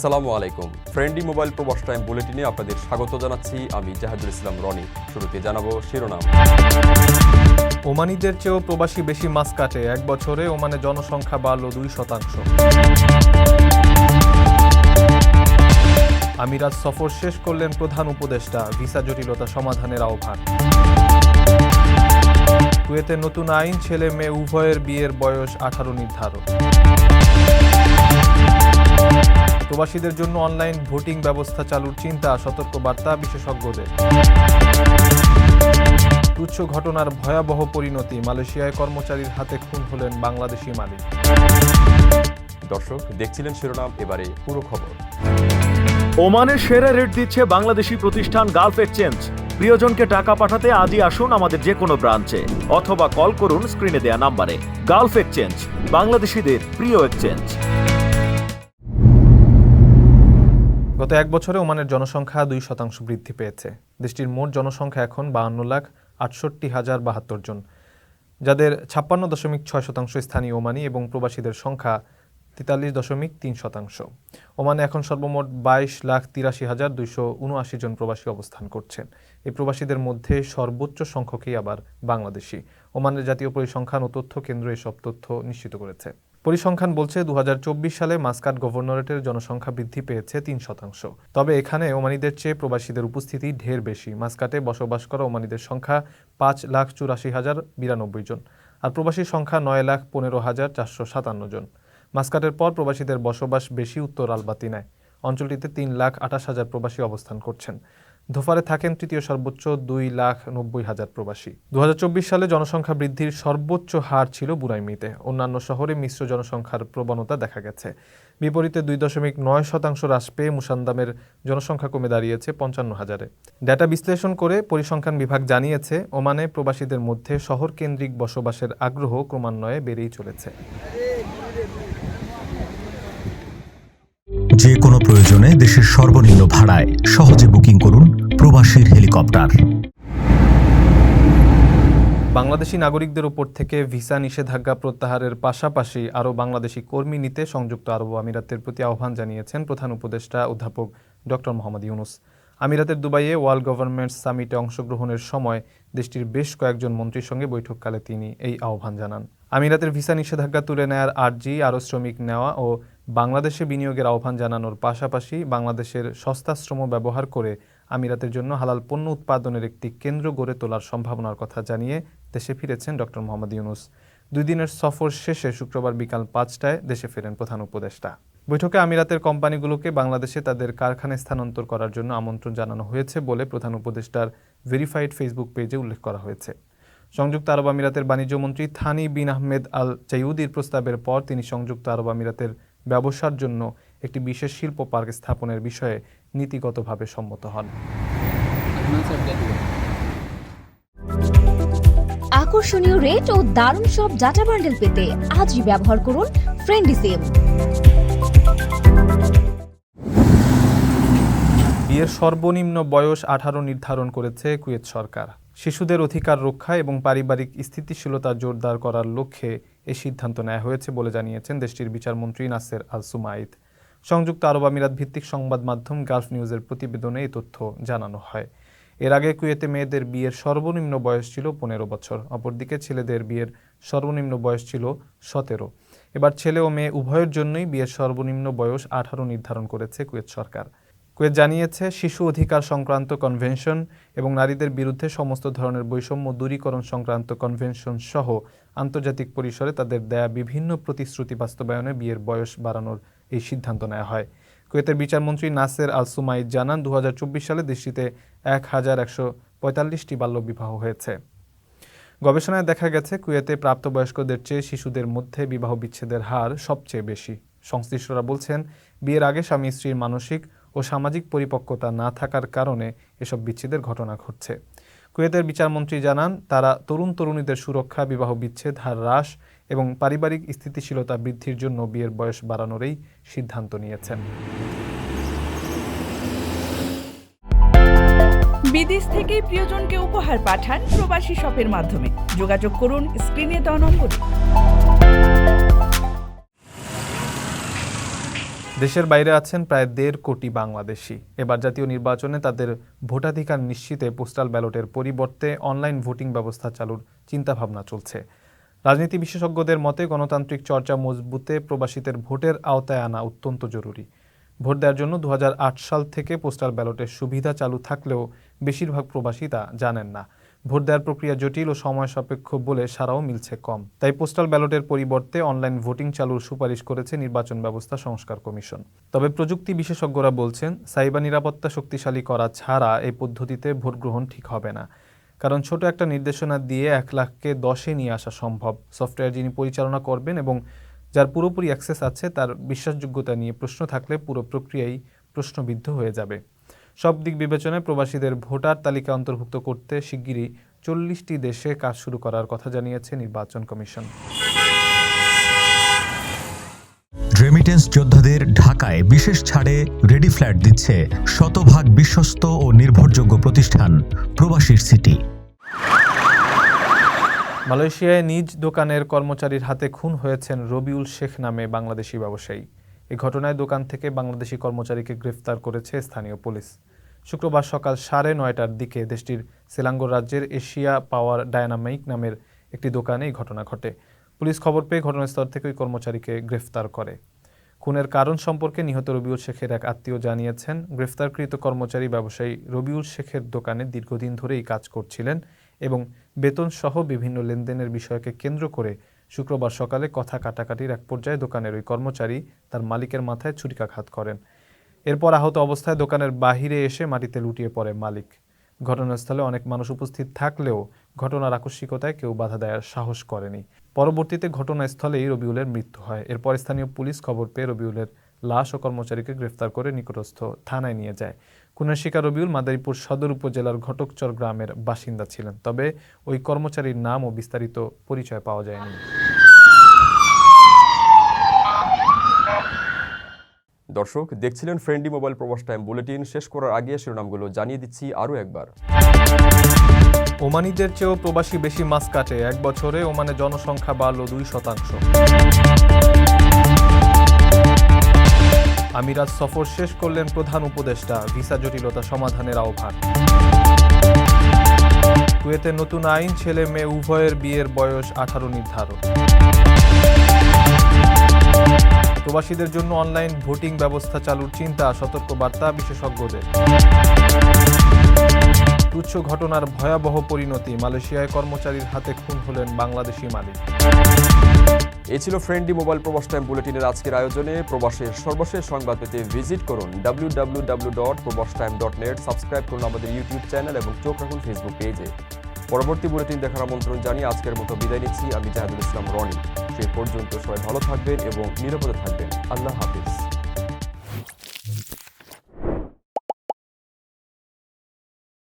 আসসালামু আলাইকুম। Friendly mobile প্রবাস টাইম বুলেটিনে আপনাদের স্বাগত জানাচ্ছি। আমি জাহাদুল ইসলাম রনি। শুরুতে জানাব শিরোনাম। ওমানিদের চেয়েও প্রবাসী বেশি মাছ কাটে। এক বছরে ওমানে জনসংখ্যা বাড়ল দুই শতাংশ। আমিরাজ সফর শেষ করলেন প্রধান উপদেষ্টা। ভিসা জটিলতা সমাধানের আহ্বান। কুয়েতের নতুন আইন ছেলে মেয়ে উভয়ের বিয়ের বয়স আঠারো নির্ধারণ। প্রবাসীদের জন্য অনলাইন ভোটিং ব্যবস্থা চালুর চিন্তা সতর্কবার্তা বিশেষজ্ঞদের। তুচ্ছ ঘটনার ভয়াবহ পরিণতি মালয়েশিয়ায় কর্মচারীর হাতে খুন হলেন বাংলাদেশি মালিক। দর্শক দেখছিলেন শিরোনাম এবারে পুরো খবর। ওমানের সেরা রেট দিচ্ছে বাংলাদেশি প্রতিষ্ঠান গালফ এক্সচেঞ্জ। প্রিয়জনকে টাকা পাঠাতে আজই আসুন আমাদের যে কোনো ব্রাঞ্চে অথবা কল করুন স্ক্রিনে দেয়া নাম্বারে। গালফ এক্সচেঞ্জ বাংলাদেশিদের প্রিয় এক্সচেঞ্জ। গত এক বছরে ওমানের জনসংখ্যা দুই শতাংশ বৃদ্ধি পেয়েছে। দেশটির মোট জনসংখ্যা এখন বাহান্ন লাখ আটষট্টি হাজার বাহাত্তর জন, যাদের ছাপ্পান্ন দশমিক ছয় শতাংশ স্থানীয় ওমানি এবং প্রবাসীদের সংখ্যা তেতাল্লিশ দশমিক তিন শতাংশ। ওমানে এখন সর্বমোট বাইশ লাখ তিরাশি হাজার দুইশো উনআশি জন প্রবাসী অবস্থান করছেন। এই প্রবাসীদের মধ্যে সর্বোচ্চ সংখ্যকই আবার বাংলাদেশি। ওমানের জাতীয় পরিসংখ্যান ও তথ্য কেন্দ্র এসব তথ্য নিশ্চিত করেছে। পরিসংখ্যান বলছে দু হাজার চব্বিশ সালে মাস্কাট গভর্নরেটের জনসংখ্যা বৃদ্ধি পেয়েছে তিন শতাংশ। তবে এখানে ওমানিদের চেয়ে প্রবাসীদের উপস্থিতি ঢের বেশি। মাস্কাটে বসবাস করা ওমানিদের সংখ্যা পাঁচ লাখ চুরাশি হাজার বিরানব্বই জন আর প্রবাসীর সংখ্যা নয় লাখ পনেরো হাজার চারশো সাতান্ন জন। মাস্কাটের পর প্রবাসীদের বসবাস বেশি উত্তর আলবাতিনায় অঞ্চলটিতে তিন লাখ আঠাশ হাজার প্রবাসী অবস্থান করছেন। ধোফারে থাকেন তৃতীয় সর্বোচ্চ দুই লাখ নব্বই হাজার প্রবাসী। দু হাজার চব্বিশ সালে জনসংখ্যা বৃদ্ধির সর্বোচ্চ হার ছিল বুরাইমিতে। অন্যান্য শহরে মিশ্র জনসংখ্যার প্রবণতা দেখা গেছে। বিপরীতে দুই দশমিক নয় শতাংশ হ্রাস পেয়ে মুসান্দামের জনসংখ্যা কমে দাঁড়িয়েছে পঞ্চান্ন হাজারে। ডেটা বিশ্লেষণ করে পরিসংখ্যান বিভাগ জানিয়েছে, ওমানে প্রবাসীদের মধ্যে শহর কেন্দ্রিক বসবাসের আগ্রহ ক্রমান্বয়ে বেড়েই চলেছে। যে কোনো প্রয়োজনে দেশের সর্বনিম্ন ভাড়ায় সহজে বুকিং করুন প্রবাসীর হেলিকপ্টার। বাংলাদেশি নাগরিকদের উপর থেকে ভিসা নিষেধাজ্ঞা প্রত্যাহারের পাশাপাশি আরও বাংলাদেশি কর্মী নিতে সংযুক্ত আরব আমিরাতের প্রতি আহ্বান জানিয়েছেন প্রধান উপদেষ্টা অধ্যাপক ডক্টর মোহাম্মদ ইউনুস। আমিরাতের দুবাইয়ে ওয়ার্ল্ড গভর্নমেন্ট সামিটে অংশগ্রহণের সময় দেশটির বেশ কয়েকজন মন্ত্রীর সঙ্গে বৈঠককালে তিনি এই আহ্বান জানান। আমিরাতের ভিসা নিষেধাজ্ঞা তুলে নেয়ার আর্জি আরও শ্রমিক নেওয়া ও বাংলাদেশে বিনিয়োগের আহ্বান জানানোর পাশাপাশি বাংলাদেশের সস্তা শ্রম ব্যবহার করে আমিরাতের জন্য হালাল পণ্য উৎপাদনের একটি কেন্দ্র গড়ে তোলার সম্ভাবনার কথা জানিয়ে দেশে ফিরেছেন ডক্টর মোহাম্মদ ইউনুস। দুই দিনের সফর শেষে শুক্রবার বিকাল পাঁচটায় দেশে ফেরেন প্রধান উপদেষ্টা। বৈঠকে আমিরাতের কোম্পানিগুলোকে বাংলাদেশে তাদের কারখানায় স্থানান্তর করার জন্য আমন্ত্রণ জানানো হয়েছে বলে প্রধান উপদেষ্টার ভেরিফাইড ফেসবুক পেজে উল্লেখ করা হয়েছে। সংযুক্ত আরব আমিরাতের বাণিজ্যমন্ত্রী থানি বিন আহমেদ আল চাইউদির প্রস্তাবের পর তিনি সংযুক্ত আরব আমিরাতের ব্যবসার জন্য একটি বিশেষ শিল্প পার্ক স্থাপনের বিষয়ে নীতিগতভাবে সম্মত হন। আকর্ষণীয় রেট ও দারুণ সব ডাটা বান্ডেল পেতে আজই ব্যবহার করুন ফ্রেন্ডলি সিম বিয়ের সর্বনিম্ন বয়স আঠারো নির্ধারণ করেছে কুয়েত সরকার। শিশুদের অধিকার রক্ষা এবং পারিবারিক স্থিতিশীলতা জোরদার করার লক্ষ্যে এই সিদ্ধান্ত নেওয়া হয়েছে বলে জানিয়েছেন দেশটির বিচারমন্ত্রী নাসের আল সুমাইদ। সংযুক্ত আরব আমিরাত ভিত্তিক সংবাদ মাধ্যম গালফ নিউজের প্রতিবেদনে এই তথ্য জানানো হয়। এর আগে কুয়েতে মেয়েদের বিয়ের সর্বনিম্ন বয়স ছিল পনেরো বছর, অপরদিকে ছেলেদের বিয়ের সর্বনিম্ন বয়স ছিল সতেরো। এবার ছেলে ও মেয়ে উভয়ের জন্যই বিয়ের সর্বনিম্ন বয়স আঠারো নির্ধারণ করেছে কুয়েত সরকার। কুয়েত জানিয়েছে, শিশু অধিকার সংক্রান্ত কনভেনশন এবং নারীদের বিরুদ্ধে সমস্ত ধরনের বৈষম্য দূরীকরণ সংক্রান্ত কনভেনশন সহ আন্তর্জাতিক পরিসরে তাদের দেয়া বিভিন্ন প্রতিশ্রুতি বাস্তবায়নে বিয়ের বয়স বাড়ানোর এই সিদ্ধান্ত নেওয়া হয়। কুয়েতের বিচারমন্ত্রী নাসের আল সুমাইদ জানান দু হাজার চব্বিশ সালে দেশটিতে এক হাজার একশো পঁয়তাল্লিশটি বাল্যবিবাহ হয়েছে। গবেষণায় দেখা গেছে, কুয়েতে প্রাপ্তবয়স্কদের চেয়ে শিশুদের মধ্যে বিবাহ বিচ্ছেদের হার সবচেয়ে বেশি। সংশ্লিষ্টরা বলছেন, বিয়ের আগে স্বামী স্ত্রীর মানসিক ও সামাজিক পরিপক্কতা না থাকার কারণে এসব বিচ্ছেদের ঘটনা ঘটছে। কুয়েতের বিচারমন্ত্রী জানান, তারা তরুণ তরুণীদের সুরক্ষা, বিবাহ বিচ্ছেদ, হার হ্রাস এবং পারিবারিক স্থিতিশীলতা বৃদ্ধির জন্য বিয়ের বয়স বাড়ানোরই সিদ্ধান্ত নিয়েছেন। বিদেশ থেকে প্রিয়জনকে উপহার পাঠান প্রবাসী শপের মাধ্যমে। যোগাযোগ করুন স্ক্রিনে দেওয়া নম্বরে। দেশের বাইরে আছেন প্রায় দেড় কোটি বাংলাদেশি। এবার জাতীয় নির্বাচনে তাদের ভোটাধিকার নিশ্চিতে পোস্টাল ব্যালটের পরিবর্তে অনলাইন ভোটিং ব্যবস্থা চালুর চিন্তাভাবনা চলছে। রাজনীতি বিশেষজ্ঞদের মতে গণতান্ত্রিক চর্চা মজবুতে প্রবাসীদের ভোটের আওতায় আনা অত্যন্ত জরুরি। ভোট দেওয়ার জন্য দু হাজার আট সাল থেকে পোস্টাল ব্যালটের সুবিধা চালু থাকলেও বেশিরভাগ প্রবাসী তা জানেন না। ভোট দেওয়ার প্রক্রিয়া জটিল ও সময় সাপেক্ষ বলে সারাও মিলছে কম। তাই পোস্টাল ব্যালটের পরিবর্তে অনলাইন ভোটিং চালুর সুপারিশ করেছে নির্বাচন ব্যবস্থা সংস্কার কমিশন। তবে প্রযুক্তি বিশেষজ্ঞরা বলছেন, সাইবার নিরাপত্তা শক্তিশালী করা ছাড়া এই পদ্ধতিতে ভোট গ্রহণ ঠিক হবে না। কারণ ছোট একটা নির্দেশনা দিয়ে এক লাখকে দশে নিয়ে আসা সম্ভব। সফটওয়্যার যিনি পরিচালনা করবেন এবং যার পুরোপুরি অ্যাক্সেস আছে, তার বিশ্বাসযোগ্যতা নিয়ে প্রশ্ন থাকলে পুরো প্রক্রিয়াই প্রশ্নবিদ্ধ হয়ে যাবে। সব দিক বিবেচনায় প্রবাসীদের ভোটার তালিকা অন্তর্ভুক্ত করতে শিগগিরই চল্লিশটি দেশে কাজ শুরু করার কথা জানিয়েছে নির্বাচন কমিশন। রেমিটেন্স যোদ্ধাদের ঢাকায় বিশেষ ছাড়ে রেডি ফ্ল্যাট দিচ্ছে শতভাগ বিশ্বস্ত ও নির্ভরযোগ্য প্রতিষ্ঠান প্রবাসীর সিটি। মালয়েশিয়ায় নিজ দোকানের কর্মচারীর হাতে খুন হয়েছেন রবিউল শেখ নামে বাংলাদেশি ব্যবসায়ী। এ ঘটনায় দোকান থেকে বাংলাদেশি কর্মচারীকে গ্রেফতার করেছে স্থানীয় পুলিশ। শুক্রবার সকাল সাড়ে নয়টার দিকে দেশটির সেলাঙ্গোর রাজ্যের এশিয়া পাওয়ার ডায়নামাইক নামের একটি দোকানে এই ঘটনা ঘটে। পুলিশ খবর পেয়ে ঘটনাস্থল থেকে ওই কর্মচারীকে গ্রেফতার করে। খুনের কারণ সম্পর্কে নিহত রবিউল শেখের এক আত্মীয় জানিয়েছেন, গ্রেফতারকৃত কর্মচারী ব্যবসায়ী রবিউল শেখের দোকানে দীর্ঘদিন ধরেই কাজ করছিলেন এবং বেতন সহ বিভিন্ন লেনদেনের বিষয়কে কেন্দ্র করে শুক্রবার সকালে কথা কাটাকাটির এক পর্যায়ে দোকানের ওই কর্মচারী তার মালিকের মাথায় ছুরিকাঘাত করেন। এরপর আহত অবস্থায় দোকানের বাহিরে এসে মাটিতে লুটিয়ে পড়ে মালিক। ঘটনাস্থলে অনেক মানুষ উপস্থিত থাকলেও ঘটনার আকস্মিকতায় কেউ বাধা দেওয়ার সাহস করেনি। পরবর্তীতে ঘটনাস্থলেই রবিউলের মৃত্যু হয়। এরপর স্থানীয় পুলিশ খবর পেয়ে রবিউলের লাশ ও কর্মচারীকে গ্রেফতার করে নিকটস্থ থানায় নিয়ে যায়। খুনের শিকার রবিউল মাদারীপুর সদর উপজেলার ঘটকচর গ্রামের বাসিন্দা ছিলেন, তবে ওই কর্মচারীর নাম ও বিস্তারিত পরিচয় পাওয়া যায়নি। দর্শক, দেখছিলেন friendly mobile Probash time bulletin শেষ করার আগে শিরোনামগুলো জানিয়ে দিচ্ছি আরও একবার। ওমানিদের চেয়েও প্রবাসী বেশি মাছ কাটে। এক বছরে ওমানে জনসংখ্যা বাড়ল দুই শতাংশ। আমিরাত সফর শেষ করলেন প্রধান উপদেষ্টা। ভিসা জটিলতা সমাধানের আহ্বান। কুয়েতে নতুন আইন ছেলে মেয়ে উভয়ের বিয়ের বয়স আঠারো নির্ধারণ। প্রবাসীদের জন্য অনলাইন ভোটিং ব্যবস্থা চালুর চিন্তা, সতর্কবার্তা বিশেষজ্ঞদের। তুচ্ছ ঘটনার ভয়াবহ পরিণতি, মালয়েশিয়ায় কর্মচারীর হাতে খুন হলেন বাংলাদেশি মালিক। এ ছিল ফ্রেন্ডলি মোবাইল প্রবাস টাইম বুলেটিনের আজকের আয়োজনে। প্রবাসের সর্বশেষ সংবাদ পেতে ভিজিট করুন W W W dot Probash time dot net subscribe করুন আমাদের ইউটিউব চ্যানেল এবং চোখ রাখুন ফেসবুক পেজে পরবর্তী বুলেটিন দেখার আমন্ত্রণ জানিয়ে আজকের মতো বিদায় নিচ্ছি। আমি জাহাদুল ইসলাম রনি। সেই পর্যন্ত সবাই ভালো থাকবেন এবং নিরাপদে থাকবেন। আল্লাহ হাফিজ।